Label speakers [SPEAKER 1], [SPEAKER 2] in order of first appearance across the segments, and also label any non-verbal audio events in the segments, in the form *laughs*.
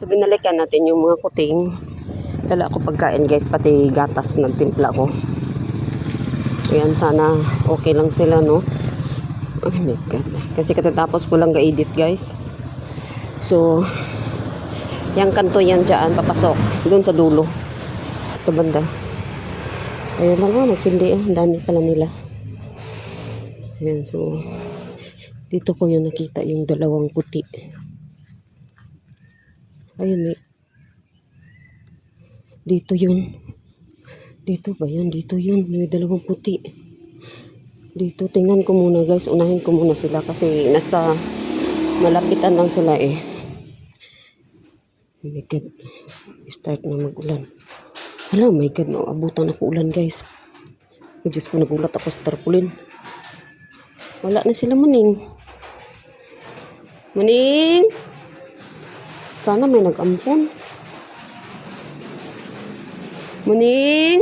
[SPEAKER 1] So binalikan natin yung mga kuting. Dala ako pagkain guys, pati gatas ng timpla ko. Ayan, sana okay lang sila, no? Oh my God. Kasi katatapos ko lang ga-edit guys. So, yung kanto yan dyan, papasok. Doon sa dulo. Ito banda. Ayun lang oh, nagsindi ah. Ang dami pala nila. Ayan, so, dito ko yung nakita yung dalawang puti. Ayun, may, dito yun. Dito ba yun? Dito yun. May dalawang puti. Dito, tingnan ko muna guys. Unahin ko muna sila kasi nasa malapitan lang sila eh. Oh my God. Start na mag-ulan. Hala, oh my God. Abutan ako ulan guys. Oh, Diyos ko, nagulat ako sa tarpaulin. Wala na sila muning. Muning! Sana may nag-ampon. Muning!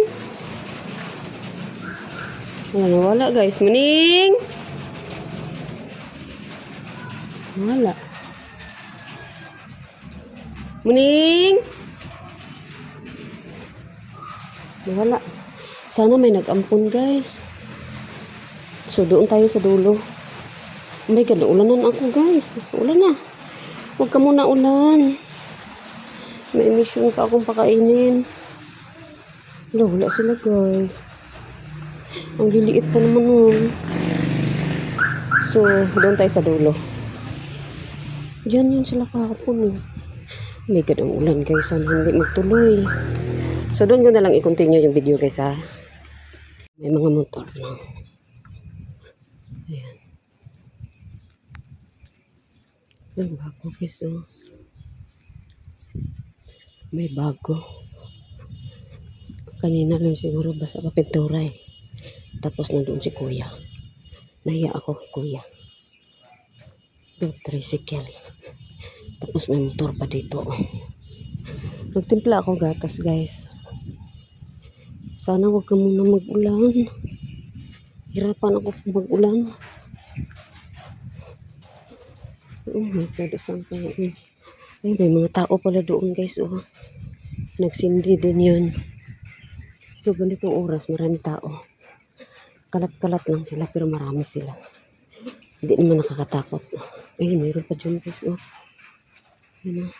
[SPEAKER 1] Ayan, wala guys. Muning! Wala. Muning! Wala. Sana may nag-ampon guys. So, doon tayo sa dulo. My God, ulanan ako guys. Ulan na. Huwag ka muna ulan. May emission pa akong pakainin. Wala, wala sila guys. Ang liliit pa naman nun. So, doon tayo sa dulo. Diyan yun sila kahapon eh. My God, ulan guys. Sana hindi magtuloy. So, doon ko na lang i-continue yung video guys ha. May mga motor na. Ayan. May bago guys oh. May bago. Kanina lang siguro basta pa eh. Tapos nandun si kuya. Nahiya ako kay kuya. Yung tricycle. Tapos may motor pa dito. oh. Nagtimpla ako gatas guys. Sana wag ka muna mag-ulan. Hirapan ako mag-ulan. God, saan kaya yun? Ay, may mga tao pala doon guys. Oh. Nagsindi din yun. So, ganitong oras, marami tao. Kalat-kalat lang sila, pero marami sila. Hindi naman nakakatakot. Ay, mayroon pa dyan guys. Oh. Yun, oh.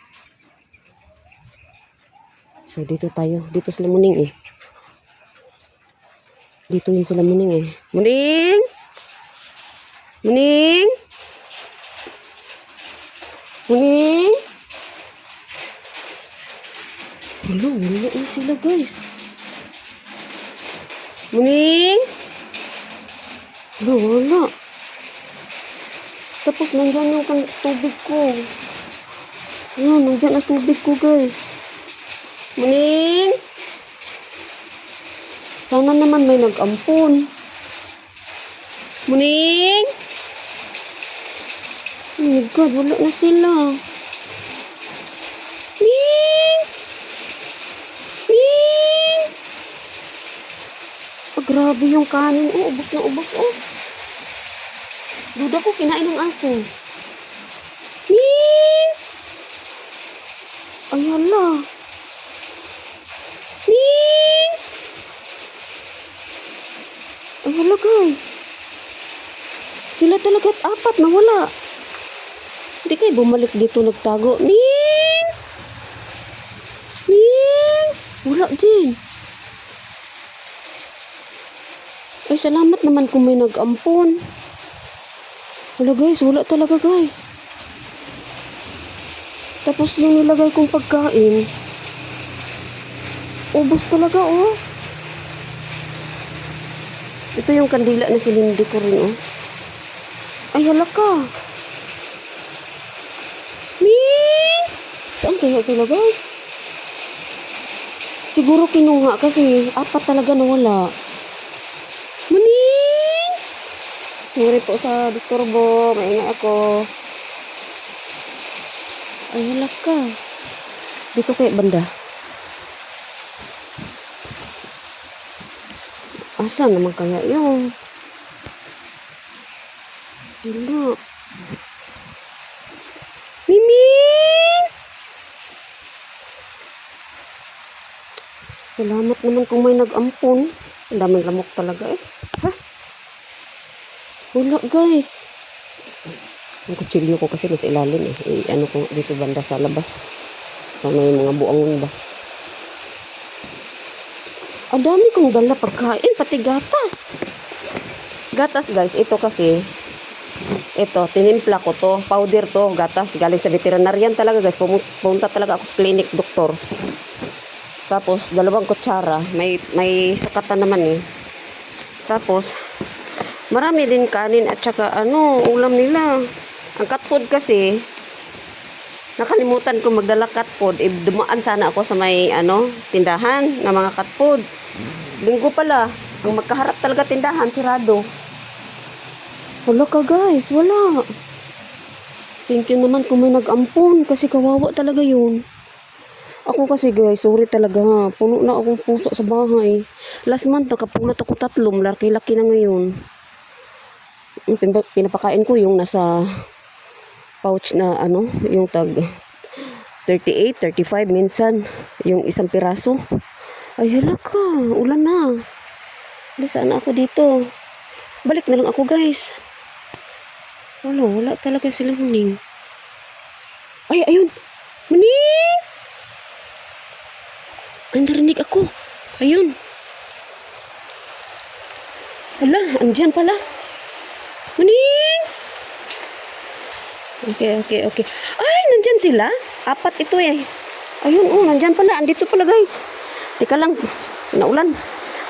[SPEAKER 1] So, dito tayo. Dito sila muning eh. Dito yun sila muning eh. Muning! Muning! Muning! Hello, wala na sila guys. Muning! Hello, wala. Tapos nandyan yung tubig ko. Ayan, nandyan ang tubig ko guys. Muning! Sana naman may nag-ampon. Muning! My God, wala na sila. Ming! Ming! Oh, grabe yung kanin. Oh, ubos na ubos. Oh. Duda ko kinain ng aso. Ming! Ay, hala. Ming! Ay, hala guys. Sila talaga at apat na wala. Hindi kayo bumalik dito nagtago. Ming! Ming! Wala din. Ay, salamat naman kung may nag-ampon. Wala guys, wala talaga guys. Tapos yung nilagay kong pagkain, ubos talaga oh. Ito yung kandila na silindi ko rin oh. Ay, hala ka. Ming! Saan kaya sila guys? Siguro kinuha kasi apat talaga nawala. Maning! Sorry po sa disturbo. Maingay ako. Ay, hala ka. Dito kaya banda. Asa naman kaya yun? Wala. Miming! Salamat naman kung may nag-ampon. Ang daming lamok talaga eh. Ha? Wala guys. Ang kutsilyo ko kasi nasa ilalim eh. eh ano ko dito banda sa labas. So, may mga buang ba. Ang dami kong dala pagkain, pati gatas. Gatas guys, ito kasi, ito, tinimpla ko to, powder to, gatas, galing sa veterinarian talaga guys. Pumu- Pumunta talaga ako sa clinic, doktor. Tapos, dalawang kutsara, may, may sukatan naman eh. Tapos, marami din kanin at saka ano, ulam nila. Ang cat food kasi, nakalimutan ko magdala cat food. Eh, dumaan sana ako sa may ano, tindahan ng mga cat food. Linggo pala, ang magkaharap talaga tindahan, sirado. Wala ka guys, wala. Thank you naman kung may nag-ampon kasi kawawa talaga yun. Ako kasi guys, sorry talaga ha. Puno na akong puso sa bahay. Last month nakapulot ako tatlo, laki-laki na ngayon. Pinapakain ko yung nasa pouch na ano, yung tag 38, 35 minsan. Yung isang piraso. Ay, hala ka. Ulan na. Wala, saan ako dito? Balik na lang ako, guys. Wala, wala talaga sila huning. Ay, ayun. Muning! Ay, narinig ako. Ayun. Hala, andyan pala. Muning! Okay, okay, okay. Ay, nandyan sila. Apat ito eh. Ayun, oh, nandyan pala. Andito pala, guys. Teka lang. Naulan.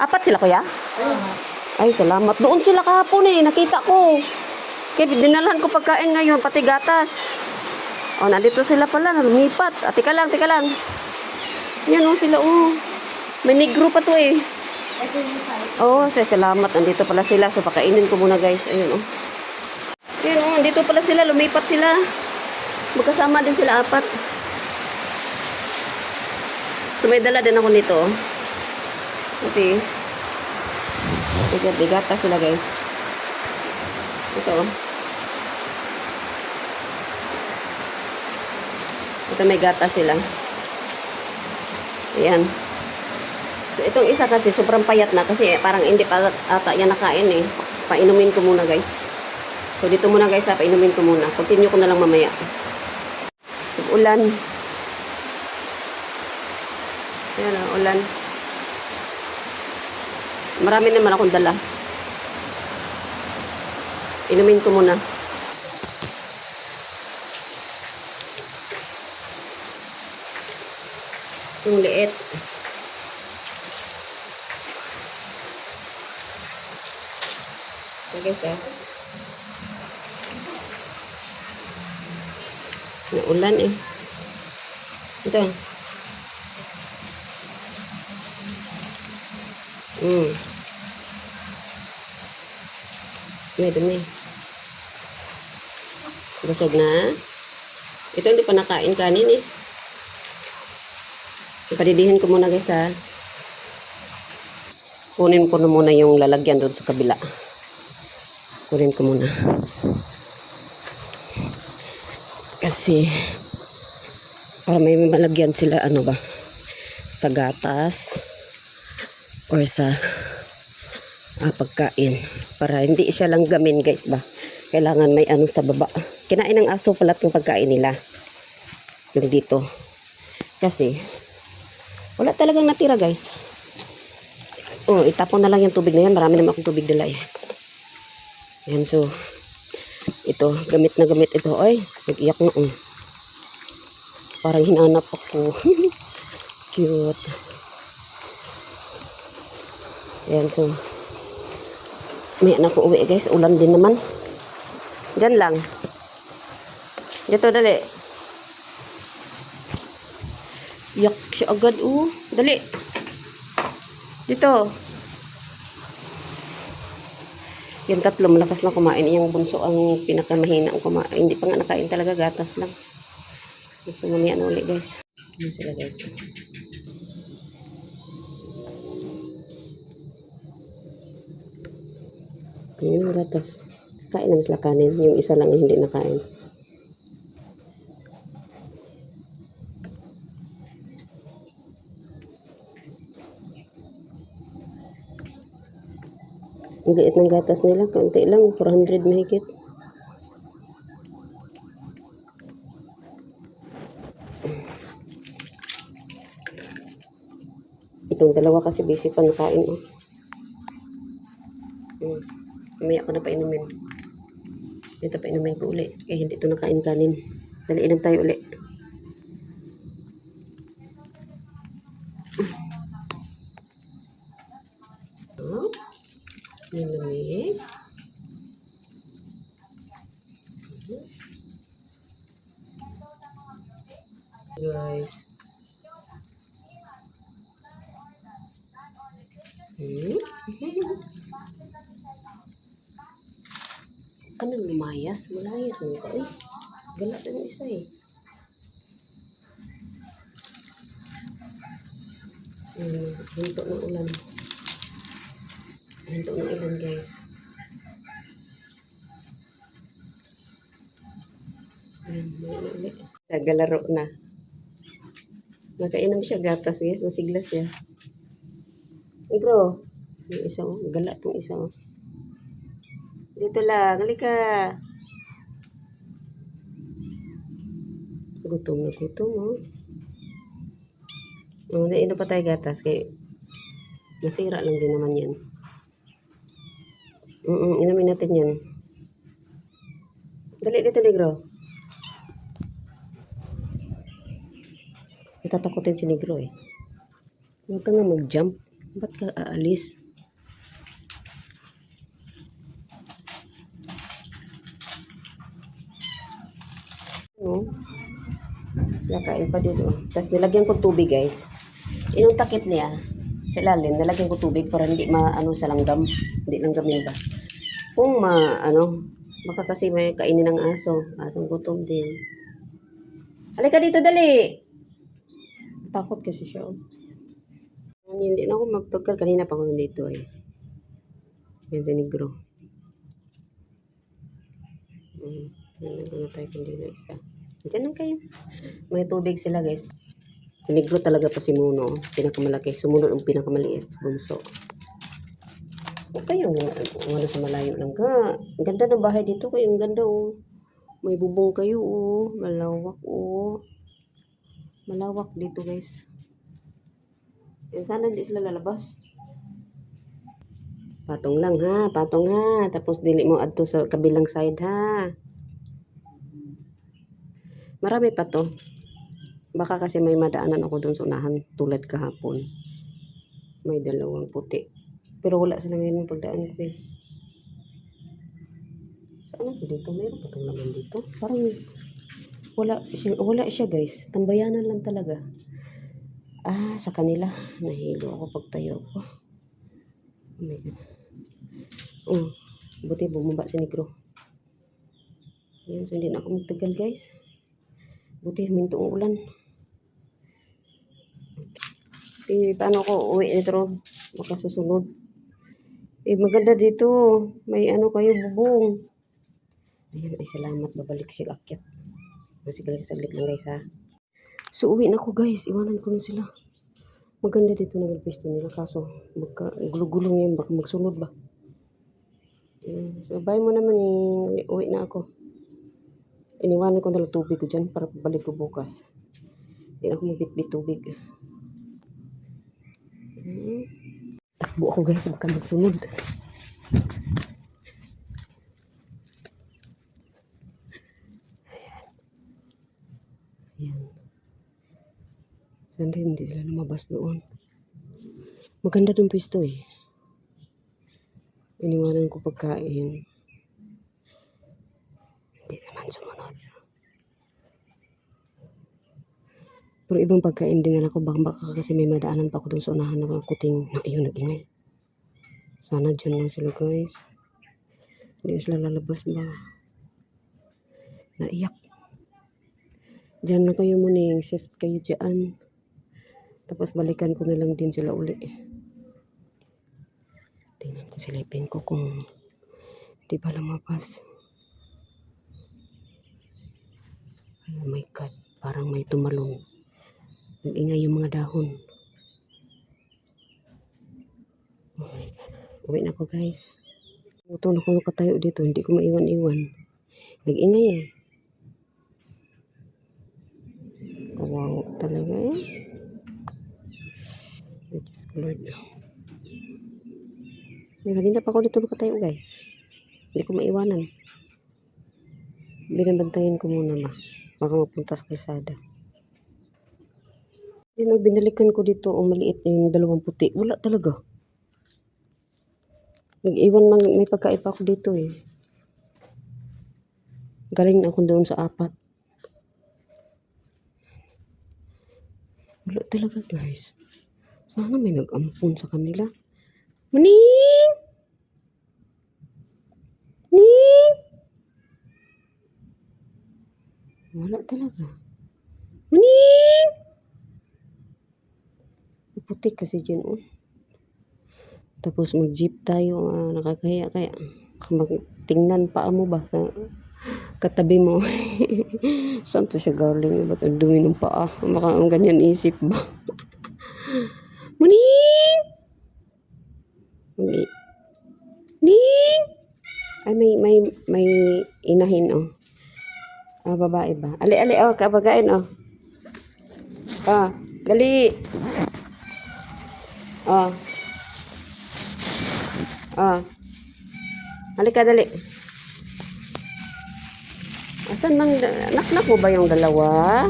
[SPEAKER 1] Apat sila, kuya? Ay, salamat. Doon sila kahapon eh. Nakita ko. Kaya dinalhan ko pagkain ngayon, pati gatas. Oh, nandito sila pala. Lumipat. Ah, tika lang, tika lang. Yan oh, sila oh. May negro pa to eh. Oh, say, salamat. Nandito pala sila. So, pakainin ko muna guys. Ayun oh. Ayun oh, nandito pala sila. Lumipat sila. Magkasama din sila apat. So, may dala din ako nito. oh. Kasi, bigat bigata sila guys. Ito. oh. Ito may gata sila. Ayan. So, itong isa kasi sobrang payat na kasi parang hindi pa ata yan nakain eh. Painumin ko muna guys. So dito muna guys, ha, painumin ko muna. Continue ko na lang mamaya. Ulan. Ayan o, ulan. Marami naman akong dala. Inumin ko muna. Yung liit. Okay, guys, eh. Naulan eh. Ito. Mm. May dumi. Busog na. Ito hindi pa nakain kanin eh. Ipadidihin ko muna guys ha. Kunin ko na muna yung lalagyan doon sa kabila. Kunin ko muna. Kasi para may malagyan sila ano ba sa gatas or sa ah, pagkain para hindi siya lang gamin guys ba kailangan may ano sa baba kinain ng aso pala yung pagkain nila yung dito kasi wala talagang natira guys. Oh itapon na lang yung tubig na yan. Marami naman akong tubig dala eh. Yan so ito gamit na gamit ito. Ay nag-iyak na oh. parang hinanap ako. *laughs* Cute. Yan so may anak ko uwi guys. Ulan din naman. Dyan lang. Dito dali yak siya agad oh. Dali. Dito. Yung tatlo. Malakas na kumain. Yung bunso ang pinakamahina ang kumain. Hindi pa nga nakain talaga. Gatas lang. So mamaya na ulit guys. Yan sila guys. Yung gatas. Kain naman sila kanin yung isa lang ang hindi nakain Ang liit ng gatas nila, kaunti lang, 400 mahigit. Itong dalawa kasi busy pa nakain, oh. Hmm. Mamaya ko na pa inumin. Dito pa inumin ko uli. Kaya hindi ito nakain kanin. Dali, tayo uli. Oh, nilamig. Guys. Hmm? Kanang lumayas, malayas mo ka eh. Galat ang isa eh. Hmm, hinto ng ulan. Hinto ng ulan guys. Ulit. Nagalaro na. Nakainom siya gatas guys, masiglas siya. Negro, yung isa oh, galat tong isa oh. Dito lang, halika. Gutom na gutom, oh. Oh, nainom pa tayo gatas, kay masira lang din naman yan. Mm, -mm inumin natin yan. Dali dito, negro. Itatakutin si negro eh. Huwag ka nga mag-jump. Ba't ka aalis? No? Nakain pa dito. Tapos nilagyan ko tubig guys. Yung takip niya, sa ilalim, nilagyan ko tubig para hindi ma, ano, sa langgam. Hindi langgamin ba? Kung ma, ano, baka kasi may kainin ng aso. Asong gutom din. Halika dito, dali! Takot kasi siya. oh. Ano, Hindi na ako magtagal. Kanina pa ako nandito eh. Ganda negro. Hmm. Na tayo kundi na isa. Diyan lang kayo. May tubig sila guys. Si negro talaga pa si Muno. Pinakamalaki. Sumunod ang pinakamaliit. Bunso. Huwag kayong ano sa malayo lang ka. Ganda ng bahay dito. Kayo ang ganda oh. May bubong kayo oh. Malawak oh. Malawak dito guys. Yan sana hindi sila lalabas. Patong lang ha, patong ha. Tapos dili mo adto sa kabilang side ha. Marami pa to. Baka kasi may madaanan ako doon sa unahan tulad kahapon. May dalawang puti. Pero wala sila ngayon ng pagdaan ko eh. Saan ako dito? Mayroon pa itong laman dito. Parang wala siya, wala siya guys. Tambayanan lang talaga. Ah, sa kanila. Nahilo ako pagtayo ko. Oh my God. Oh, buti bumaba si Negro. Yan, so hindi na ako magtagal guys. Buti huminto ang ulan. Okay, paano ko uwi nito Rob? Baka susunod. Eh, maganda dito. May ano kayo, bubong. Ayun, ay salamat. Babalik sila akyat. Sige lang, saglit lang guys ha. So, uwi na ako guys. Iwanan ko na sila. Maganda dito na pwesto nila. Kaso, magka, gulo-gulo yan. Baka magsunod ba? Ayun. So, bye mo naman eh. Uwi, uwi na ako. Iniwanan ko na lang tubig ko dyan para pabalik ko bukas. Hindi na ako magbitbit tubig. Hmm. Takbo ako guys. Baka magsunod. Ayan. Sana hindi sila lumabas doon. Maganda dong pwesto eh. Iniwanan ko pagkain. Hindi naman sumunod. Pero ibang pagkain din ako. Baka, baka kasi may madaanan pa ako doon sa unahan ng kuting na ayun, nag-ingay. Sana dyan lang sila guys. Hindi sila lalabas ba? Naiyak. Diyan na kayo muning. Safe kayo dyan. Tapos balikan ko na lang din sila uli. Tingnan ko silipin ko kung di ba lumabas. Ay, oh my God. Parang may tumalong. Nag-ingay yung mga dahon. Oh my God. Uwi na ako guys. Ito na ako nakatayo dito, hindi ko maiwan-iwan. Nag-ingay eh. Kawawa talaga eh. Ko, Lord. Kanina pa ako dito nakatayo guys. Hindi ko maiwanan. Binabantayan ko muna ba. Baka mapunta sa kalsada. Yun, oh, binalikan ko dito, o maliit na yung dalawang puti. Wala talaga. Nag-iwan man, may pagkaipa ako dito eh. Galing na ako doon sa apat. Wala talaga guys. Sana may nag-ampun sa kanila. Maning! Ning! Wala talaga. Maning! Putik kasi dyan oh. Tapos mag-jeep tayo, ah, nakakahiya kaya. Magtingnan pa mo ba? Ka- Katabi mo. *laughs* Saan to siya galing? Ba't ang dumi ng paa? Baka ang ganyan isip ba? Muning! Muning! Ning! Ay, may, may, may inahin, oh. Ah, babae ba? Ali, ali, oh, kabagain, oh. Ah, dali. Ah. Ah. Halika, dali. Asan mang, naknak mo ba yung dalawa?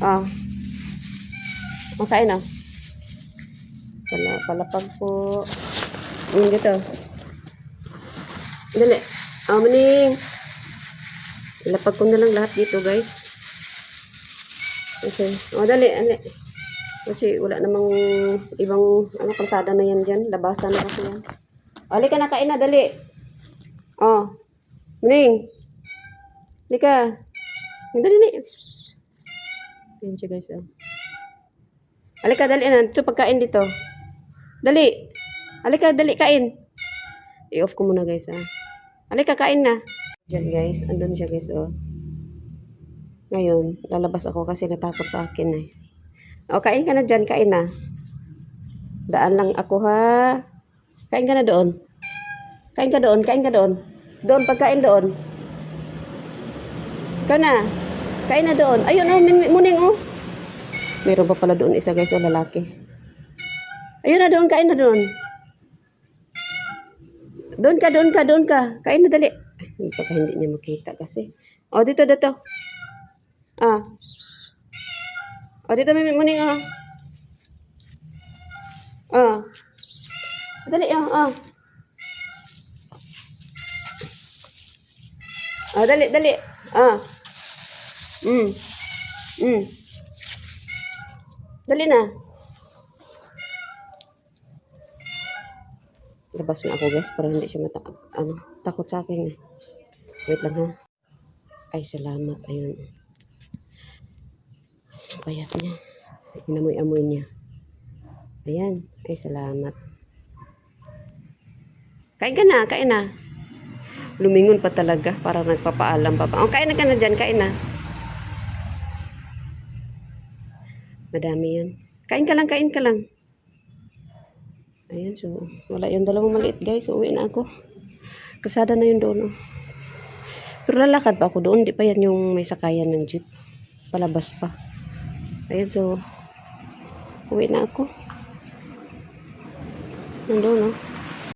[SPEAKER 1] Ah. Makain na. Pala, palapag po. Yung dito. Dali. Ah, maning. Ilapag ko na lang lahat dito, guys. Okay. O, dali, dali. Kasi wala namang ibang ano, kalsada na yan dyan. Labasan na kasi yan. Ali ka na, kain na, dali. Oh. Maning. Dali ka. Dali, dali. Yan siya, guys. Oh. Halika, dali na. Ito, pagkain dito. Dali. Halika, dali, kain. I-off ko muna, guys, ah. Halika, kain na. Diyan, guys. Andun siya, guys, oh. Ngayon, lalabas ako kasi natakot sa akin, eh. O, kain ka na dyan, kain na. Daan lang ako, ha. Kain ka na doon. Kain ka doon, kain ka doon. Doon, pagkain doon. Ikaw na. Kain na doon. Ayun, oh, muning, oh. Meron pa pala doon isa, guys, o lalaki. Ayun na doon, kain na doon. Doon ka, doon ka, doon ka. Kain na dali. Baka hindi niya makita kasi. O, dito, dito. Ah. O, dito, may muning, oh. Ah. Dali, oh, ah. Ah, dali, dali. Ah. Mm. Mm. Dali na. Labas na ako guys para hindi siya mata ano, takot sa akin. Wait lang ha. Ay, salamat. Ayun. Payat niya. Inamoy-amoy niya. Ayan. Ay, salamat. Kain ka na, kain na. Lumingon pa talaga para nagpapaalam pa pa. Oh, kain na ka na dyan, kain na. Madami yan. Kain ka lang, kain ka lang. Ayan, so, wala yung dalawang maliit guys. Uwi na ako. Kasada na yun doon. Oh. Pero lalakad pa ako doon. Di pa yan yung may sakayan ng jeep. Palabas pa. Ayan, so, uwi na ako. Nandun, no?